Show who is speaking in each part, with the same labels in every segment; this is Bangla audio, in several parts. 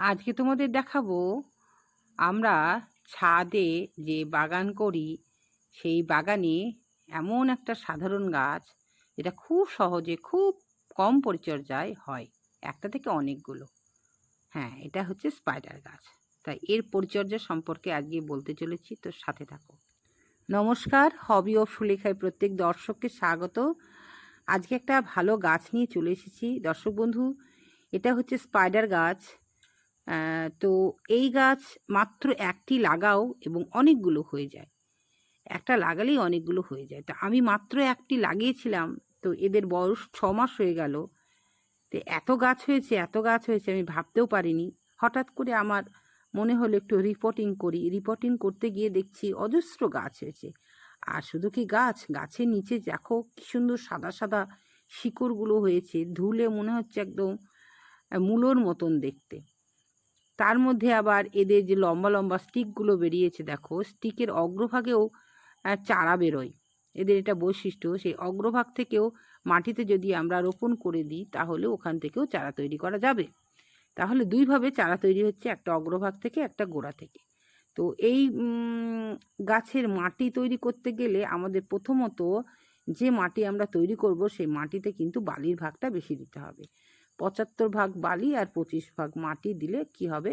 Speaker 1: আজকে তোমাদের দেখাবো, আমরা ছাদে যে বাগান করি, সেই বাগানে এমন একটা সাধারণ গাছ, যেটা খুব সহজে, খুব কম পরিচর্যায় হয়, একটা থেকে অনেকগুলো। হ্যাঁ এটা হচ্ছে স্পাইডার গাছ। তাই এর পরিচর্যা সম্পর্কে আজকে বলতে চলেছি, তো সাথে থাকো। নমস্কার হবি ও সুলেখায় প্রত্যেক দর্শককে স্বাগত। আজকে একটা ভালো গাছ নিয়ে চলে এসেছি। দর্শক বন্ধু, এটা হচ্ছে স্পাইডার গাছ। তো এই গাছ মাত্র একটি লাগাও এবং অনেকগুলো হয়ে যায়। একটা লাগালেই অনেকগুলো হয়ে যায়। তা আমি মাত্র একটি লাগিয়েছিলাম, তো এদের বয়স ছ মাস হয়ে গেল। তো এত গাছ হয়েছে, এত গাছ হয়েছে, আমি ভাবতেও পারিনি। হঠাৎ করে আমার মনে হলো একটু রিপোর্টিং করি। রিপোর্টিং করতে গিয়ে দেখছি অজস্র গাছ হয়েছে। আর শুধু কি গাছ? গাছের নিচে দেখো কি সুন্দর সাদা সাদা শিকড়গুলো হয়েছে। ধুলে মনে হচ্ছে একদম মূলোর মতন দেখতে। তার মধ্যে আবার এদের যে লম্বা লম্বা স্টিকগুলো বেরিয়েছে, দেখো, স্টিকের অগ্রভাগেও চারা বেরোয়। এদের এটা বৈশিষ্ট্য, সেই অগ্রভাগ থেকেও মাটিতে যদি আমরা রোপণ করে দিই, তাহলে ওখান থেকেও চারা তৈরি করা যাবে। তাহলে দুইভাবে চারা তৈরি হচ্ছে, একটা অগ্রভাগ থেকে, একটা গোড়া থেকে। তো এই গাছের মাটি তৈরি করতে গেলে আমাদের প্রথমত যে মাটি আমরা তৈরি করব, সেই মাটিতে কিন্তু বালির ভাগটা বেশি দিতে হবে। পঁচাত্তর ভাগ বালি আর পঁচিশ ভাগ মাটি দিলে কি হবে?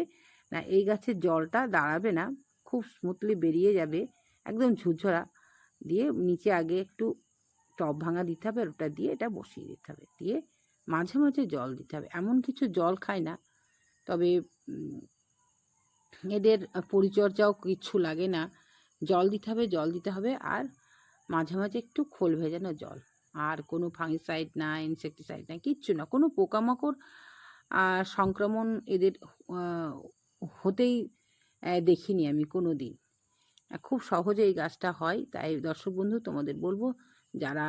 Speaker 1: না, এই গাছের জলটা দাঁড়াবে না, খুব স্মুথলি বেরিয়ে যাবে, একদম ঝুরঝরা। দিয়ে নিচে আগে একটু টব ভাঙা দিতে হবে, আর ওটা দিয়ে এটা বসিয়ে দিতে হবে। দিয়ে মাঝে মাঝে জল দিতে হবে। এমন কিছু জল খায় না, তবে এদের পরিচর্যাও কিচ্ছু লাগে না। জল দিতে হবে, জল দিতে হবে, আর মাঝে মাঝে একটু খোল ভেজানো জল। আর কোনো ফাঙ্গিসাইড না ইনসেকটিসাইড না, কিচ্ছু না। কোনো পোকামাকড় সংক্রমণ এদের হতেই দেখিনি আমি কোনো দিন খুব সহজে এই গাছটা হয়। তাই দর্শক বন্ধু, তোমাদের বলব, যারা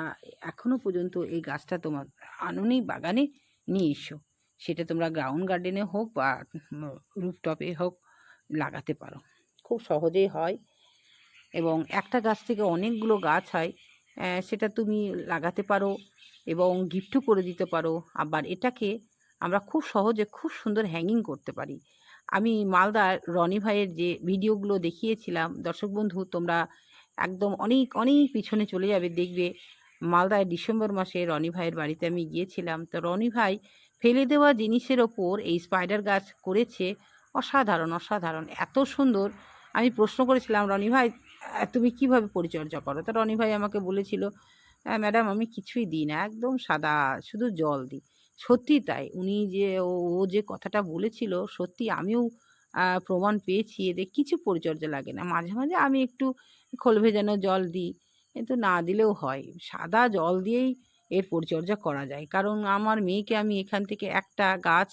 Speaker 1: এখনও পর্যন্ত এই গাছটা তোমার আনুনি বাগানে নিয়ে এসো। সেটা তোমরা গ্রাউন্ড গার্ডেনে হোক বা রুফটপে হোক, লাগাতে পারো। খুব সহজেই হয়। এবং একটা গাছ থেকে অনেকগুলো গাছ হয়। সেটা তুমি লাগাতে পারো এবং গিফটও করে দিতে পারো। আবার এটাকে আমরা খুব সহজে খুব সুন্দর হ্যাঙ্গিং করতে পারি। আমি মালদার রনি ভাইয়ের যে ভিডিওগুলো দেখিয়েছিলাম, দর্শক বন্ধু, তোমরা একদম অনেক অনেক পিছনে চলে যাবে, দেখবে মালদায় ডিসেম্বর মাসে রনি ভাইয়ের বাড়িতে আমি গিয়েছিলাম। তো রনি ভাই ফেলে দেওয়া জিনিসের ওপর এই স্পাইডার গাছ করেছে, অসাধারণ অসাধারণ, এত সুন্দর। আমি প্রশ্ন করেছিলাম, রনি ভাই তুমি কীভাবে পরিচর্যা করো? তো রনি ভাই আমাকে বলেছিল "হ্যাঁ, ম্যাডাম আমি কিছুই দিই না একদম সাদা শুধু জল দিই। সত্যি তাই উনি যে ও যে কথাটা বলেছিল সত্যি আমিও প্রমাণ পেয়েছি এদের কিছু পরিচর্যা লাগে না। মাঝে মাঝে আমি একটু খোল ভেজানো জল দিই কিন্তু না দিলেও হয়। সাদা জল দিয়েই এর পরিচর্যা করা যায়। কারণ আমার মেয়েকে আমি এখান থেকে একটা গাছ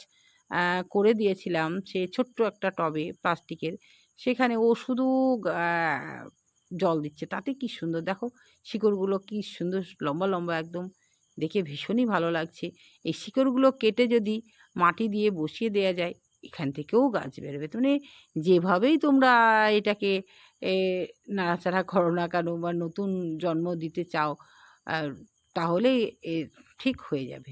Speaker 1: করে দিয়েছিলাম সে ছোট্ট একটা টবে প্লাস্টিকের। সেখানে ও শুধু জল দিচ্ছে। তাতে কি সুন্দর দেখো শিকড়গুলো কি সুন্দর লম্বা লম্বা একদম। দেখে ভীষণই ভালো লাগছে। এই শিকড়গুলো কেটে যদি মাটি দিয়ে বসিয়ে দেওয়া যায় এখান থেকেও গাছ বেরোবে। মানে যেভাবেই তোমরা এটাকে নাড়াচাড়া করো না কেন বা নতুন জন্ম দিতে চাও তাহলে এ ঠিক হয়ে যাবে।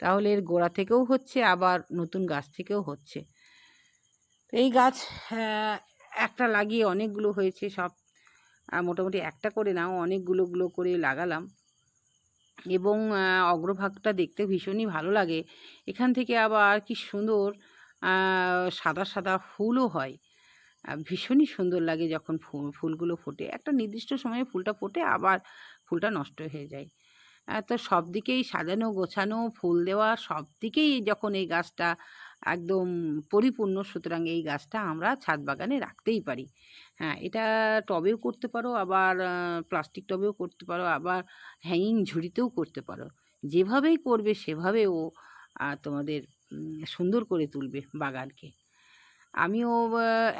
Speaker 1: তাহলে এর গোড়া থেকেও হচ্ছে আবার নতুন গাছ থেকেও হচ্ছে। এই গাছ আহ, একটা লাগিয়ে অনেকগুলো হয়েছে সব। মোটামুটি একটা করে নাও অনেকগুলো গুলো করে লাগালাম। এবং অগ্রভাগটা দেখতে ভীষণই ভালো লাগে। এখান থেকে আবার কি সুন্দর সাদা সাদা ফুলও হয়। ভীষণই সুন্দর লাগে যখন ফুলগুলো ফোটে। একটা নির্দিষ্ট সময়ে ফুলটা ফোটে, আবার ফুলটা নষ্ট হয়ে যায়। তো সব দিকেই সাজানো গোছানো, ফুল দেওয়া সব দিকেই যখন এই গাছটা একদম পরিপূর্ণ। সুতরাং এই গাছটা আমরা ছাদ বাগানে রাখতেই পারি। হ্যাঁ এটা টবেও করতে পারো, আবার প্লাস্টিক টবেও করতে পারো, আবার হ্যাঙ্গিং ঝুড়িতেও করতে পারো। যেভাবেই করবে সেভাবে ও তোমাদের সুন্দর করে তুলবে বাগানকে। আমিও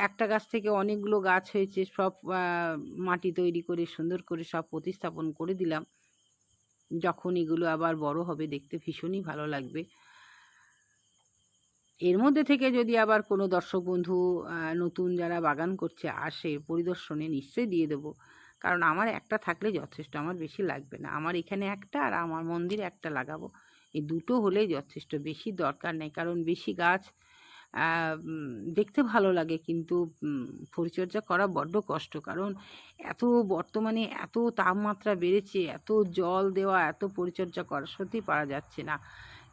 Speaker 1: একটা গাছ থেকে অনেকগুলো গাছ হয়েছে, সব মাটি তৈরি করে, সুন্দর করে সব প্রতিস্থাপন করে দিলাম। যখন এগুলো আবার বড় হবে, দেখতে ভীষণই ভালো লাগবে। এর মধ্যে থেকে যদি আবার কোনো দর্শক বন্ধু নতুন যারা বাগান করছে আসে, পরিদর্শনে নিশ্চয়ই দিয়ে দেবো। কারণ আমার একটা থাকলে যথেষ্ট, আমার বেশি লাগবে না। আমার এখানে একটা আর আমার মন্দিরে একটা লাগাবো। এই দুটো হলেই যথেষ্ট। বেশি দরকার নেই। কারণ বেশি গাছ দেখতে ভালো লাগে কিন্তু পরিচর্যা করা বড্ড কষ্ট। কারণ এত বর্তমানে এত তাপমাত্রা বেড়েছে, এত জল দেওয়া, এত পরিচর্যা করা সত্যি পারা যাচ্ছে না।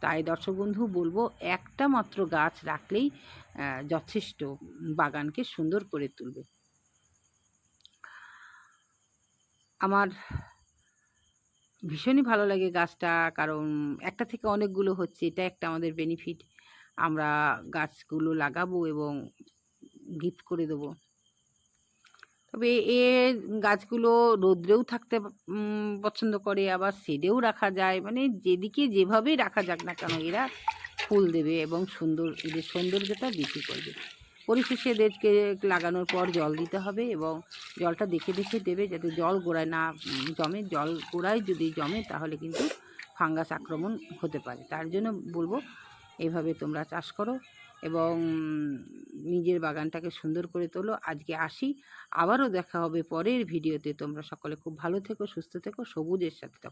Speaker 1: তাই দর্শক বন্ধু, বলব একটা মাত্র গাছ রাখলেই যথেষ্ট বাগানকে সুন্দর করে তুলবে। আমার ভীষণই ভালো লাগে গাছটা, কারণ একটা থেকে অনেকগুলো হচ্ছে, এটা একটা আমাদের বেনিফিট আমরা গাছগুলো লাগাবো এবং গিফট করে দেবো। তবে এ গাছগুলো রোদ্রেও থাকতে পছন্দ করে, আবার শেডেও রাখা যায়। মানে যেদিকে যেভাবেই রাখা যাক না কেন, এরা ফুল দেবে এবং সুন্দর, এদের সৌন্দর্যটা বৃদ্ধি করবে। পরিশেষে এদেরকে লাগানোর পর জল দিতে হবে এবং জলটা দেখে দেখে দেবে যাতে জল গোড়ায় না জমে। জল গোড়ায় যদি জমে, তাহলে কিন্তু ফাঙ্গাস আক্রমণ হতে পারে। তার জন্য বলব এইভাবে তোমরা চাষ করো এবং নিজের বাগানটাকে সুন্দর করে তোলো। আজকে আসি। আবারও দেখা হবে পরের ভিডিওতে। তোমরা সকলে খুব ভালো থেকো, সুস্থ থেকো, সবুজের সাথে থাকো।